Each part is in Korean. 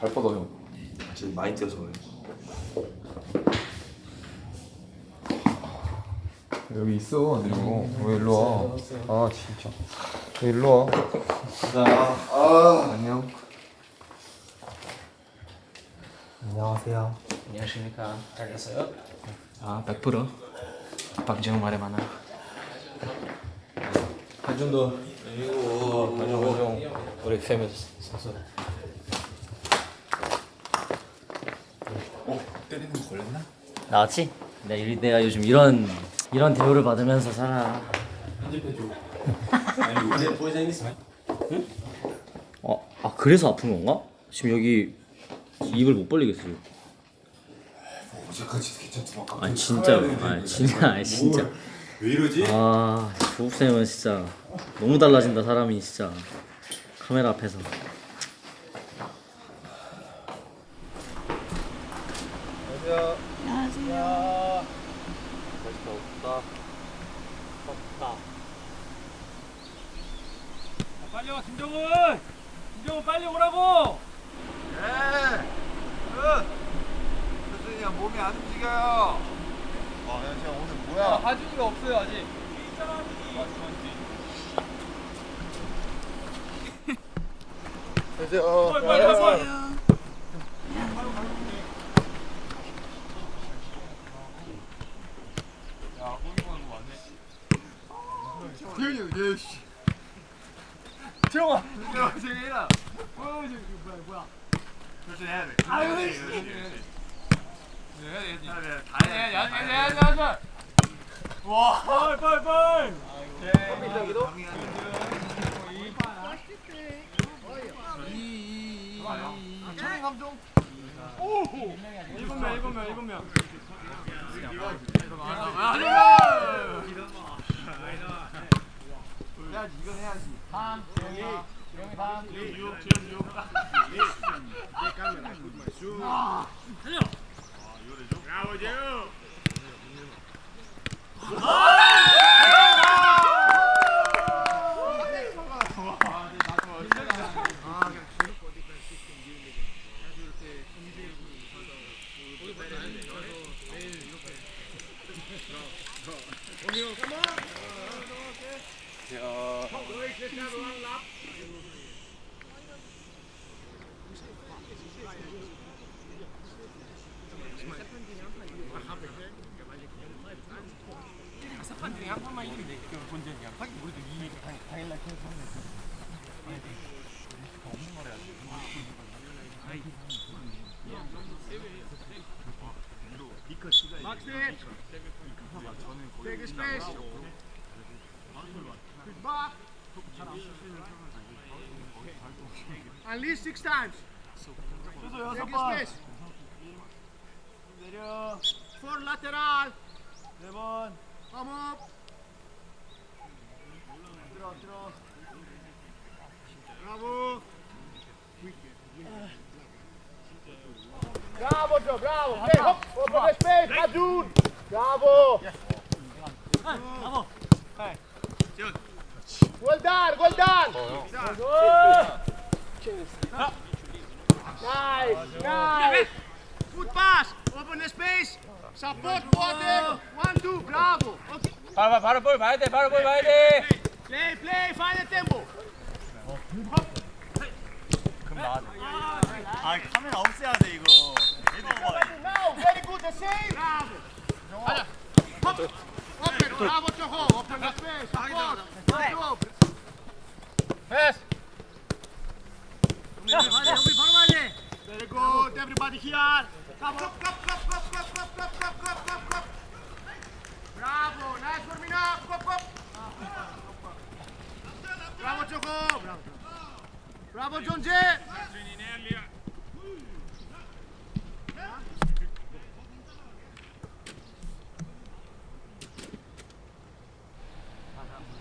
발 뻗어 형. 지금 많이 뛰어서 그래. 여기 있어 안들고 왜 일로 와? 아 진짜 왜 일로 와? 아, 안녕. 안녕하세요. 안녕하십니까. 잘 잤어요? 아, 100% 박지영 말에 많아. 한준도 그리고 한준 우리 선수. 어 때리는 거 걸렸 나? 나왔지? 내가, 이- 내가 요즘 이런 이런 대우를 받으면서 살아. 어, 아 그래서 아픈 건가? 지금 여기 입을 못 벌리겠어요. 어제까지 괜찮더만. 아 진짜로. 아 진짜. 아 진짜. 왜 이러지? 아 조국 쌤은 진짜 너무 달라진다 사람이 진짜 카메라 앞에서. 빨리 와 김정은! 김정은 빨리 오라고! 선생님 몸이 안 움직여요. 아, 야, 제가 오늘 뭐야? 하준이가 없어요 아직 빨리 빨리 빨리 태현이, 야, 씨. 정아! 재민아. 어 저기 뭐야 뭐야 그렇지 해야 돼. 아유, 씨. 해야 돼. 다 야야야야야 야야야 와 빨리 빨리 빨리 천행 감독. 일곱 명 일곱 명 일곱 명 해야지 이건 해야지. 다음 조용히 조용히 다음. 아, 달려. 아, 요래죠. 브라보 재우. 야. 다섯 판 중에 한 판만 이기면 돼. 그럼 본전이야. 하긴 우리도 이 당- 당일날 계속 하면 돼. 아니, 우리 거 없는 걸 해야지. 막스 저는 거의 백스페이스. At least six times. Four lateral. Come up. Bravo. Bravo, Joe, bravo. Hey, hop, open the space. Bravo. Well done, Goldan, done! Nice, nice! Good pass! Open the space! Support water! One, two, bravo! Okay. Para, para, boy, vai, para, boy! Play, play, find the tempo! 금방 come 카메라 없애야 돼, 이거. 이거 봐. Now, very good, the same! 브라보! тут. Право цього, опина спиш, сапог, добре. Пес. There you go, everybody here. Come on, come, come, come, come, come, come, come, come, come, come. Bravo, nice warming up, go, go. Bravo, Joko. Bravo, Bravo, John J.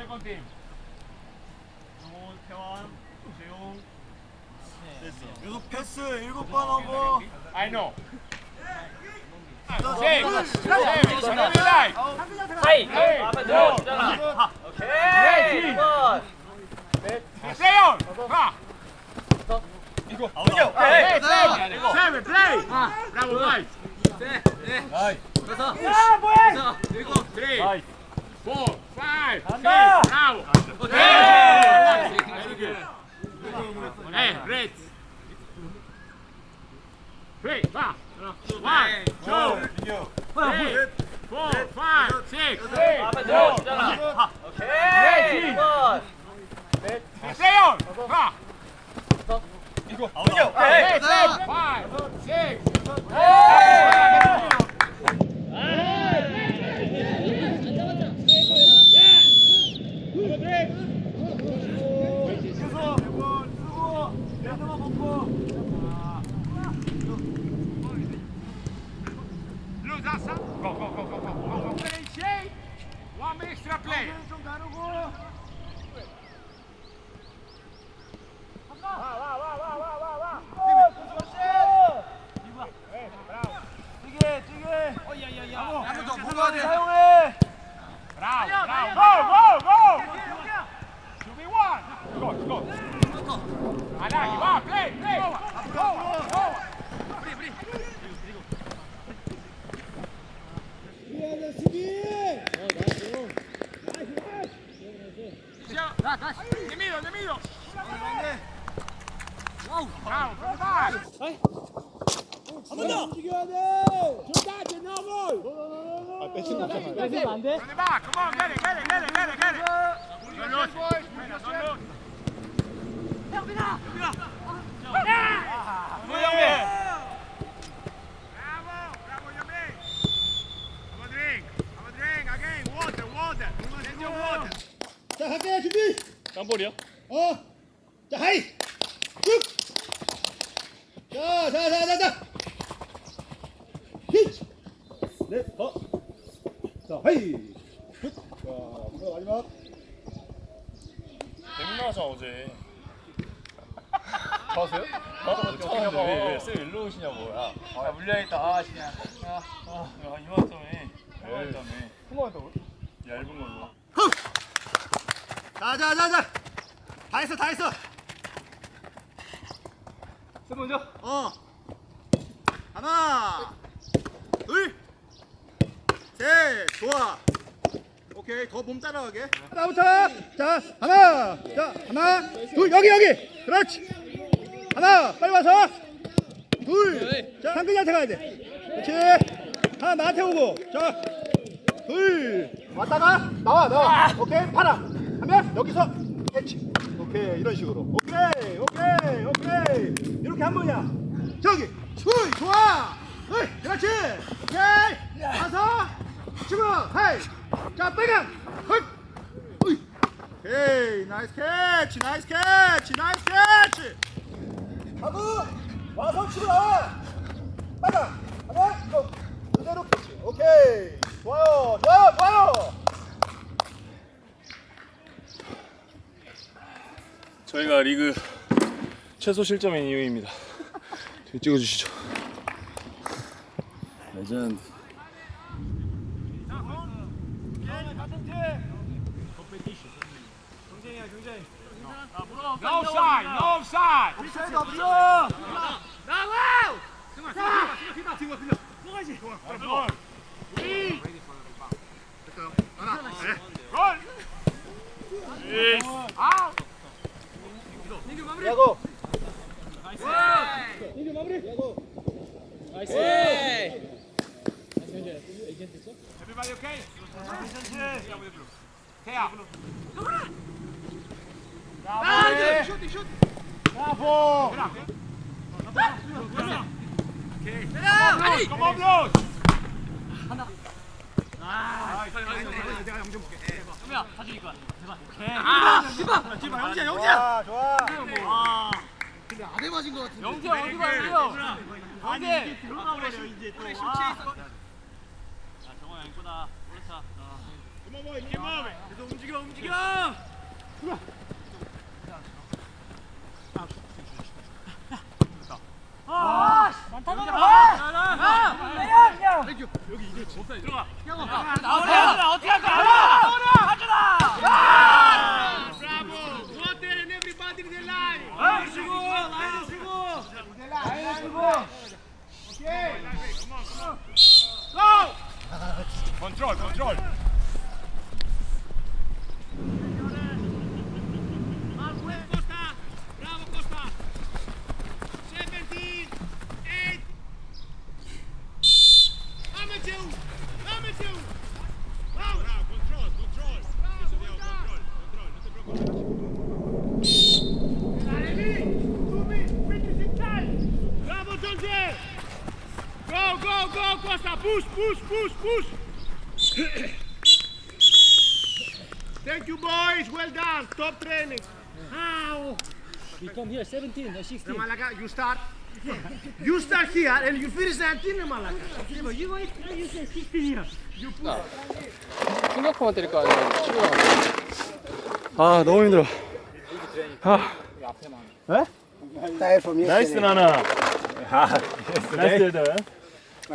7번 팀. 용호, 태환, 재용. 됐어. 유소 패스 일곱 번 하고. I know. Six, 아. seven, 하이. 오케이. 한번. 하. 이거. 아웃이야. 오케이. 브라보, 나이스. 네, 야, 뭐야? 일곱. Three. Four, five, six, bravo! Okay! Very good. Hey, great! Play! One, two, three, four, five, six, Great! Play come on, get it, get it, get it, get it, get it. Don't lose, don't lose. 자 갈게 준비! 깜볼이야? 어자 하이! 쭉자자자자자! 히트 넷어자 하이! 굿자 이거 마지막 백나자 어제. 저세요? 나도 쳤는데 왜쌤 일로 오시냐고. 야, 아, 물려있다. 아, 진짜. 야, 아, 야, 이만 점에. 이만 점에. 통화했다고? 얇은 걸로. 자 자 자 자 다 했어 다 했어 쌤 먼저 어 하나 둘 셋 좋아 오케이 더 몸 따라가게 하나부터 자 하나 자 하나 둘 여기 여기 그렇지 하나 빨리 와서. 둘자 상근이한테 가야 돼. 그렇지. 하나 나한테 오고. 자둘. 왔다가 나와 나와. 오케이 파라 하면 여기서 캐치. 오케이 이런 식으로. 오케이 오케이 오케이. 이렇게 한 번이야. 저기 수이 좋아. 으이 그렇지. 오케이. 와서 치고 헤이. 자 빨강. 헐. 으이. 오케이 나이 하고 와서 치고 나와! 빨강 하나 또 그대로 캐치 오케이. 좋아요. 좋아요. 좋아요. 저희가 리그 최소 실점인 이유입니다. 뒤에 찍어주시죠. 레전드. No side, no side. Gol. Out. 야고 Everybody okay? Stay up. Bravo. Shoot, shoot. Bravo. Okay. Come on, Blues. 좋아 좋아 영재 어디 가요? 아니 들어가 버려 이제 또 아. Come on, boy, keep moving. 계속 움직여 움직여 나오 라. 어떻게 할 거야? 나오라. push, push, push, push. Thank you, boys. Well done. Top training. Ow. We come here 17 or 16. Malaga, you start. You start here and you finish 19 Malaga. Yeah, but you, wait, you say 16 here. 충격포만 때릴 거 아니야 치료가 아 너무 힘들어. 아. 나이스 나나. 나이스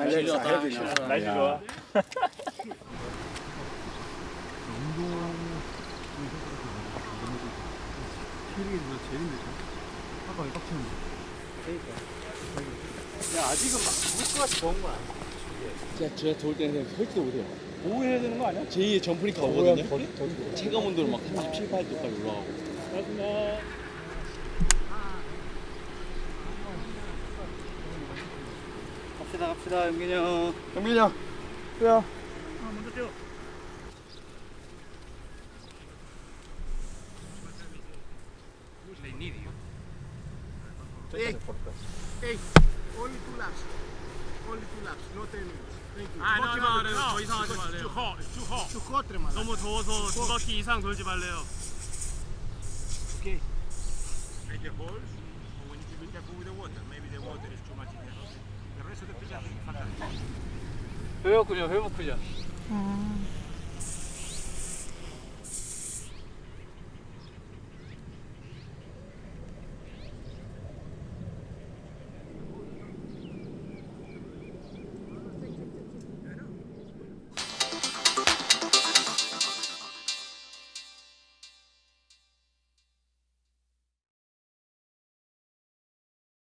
헤드. 나이스 좋아. 제가 제가 좋을 때는 설치도 못해요. 보호해야 되는 거 아니야? 제2의 점프니까 오거든요. 체감 온도를 막 37, 8도까지 올라가고 갑시다 갑시다 영민이 형 영민이 형. 야. Eight. Eight. Only two laps. Only two laps. No 10 minutes. Thank you. 아, no, Walking no, on the- no, 더 이상 하지 It's 말래요. Too hot. It's too hot. Too hot, Malaga. 너무 더워서 두 바퀴 이상 돌지 말래요 Okay. Make the holes. 회복 훈련 회복 훈련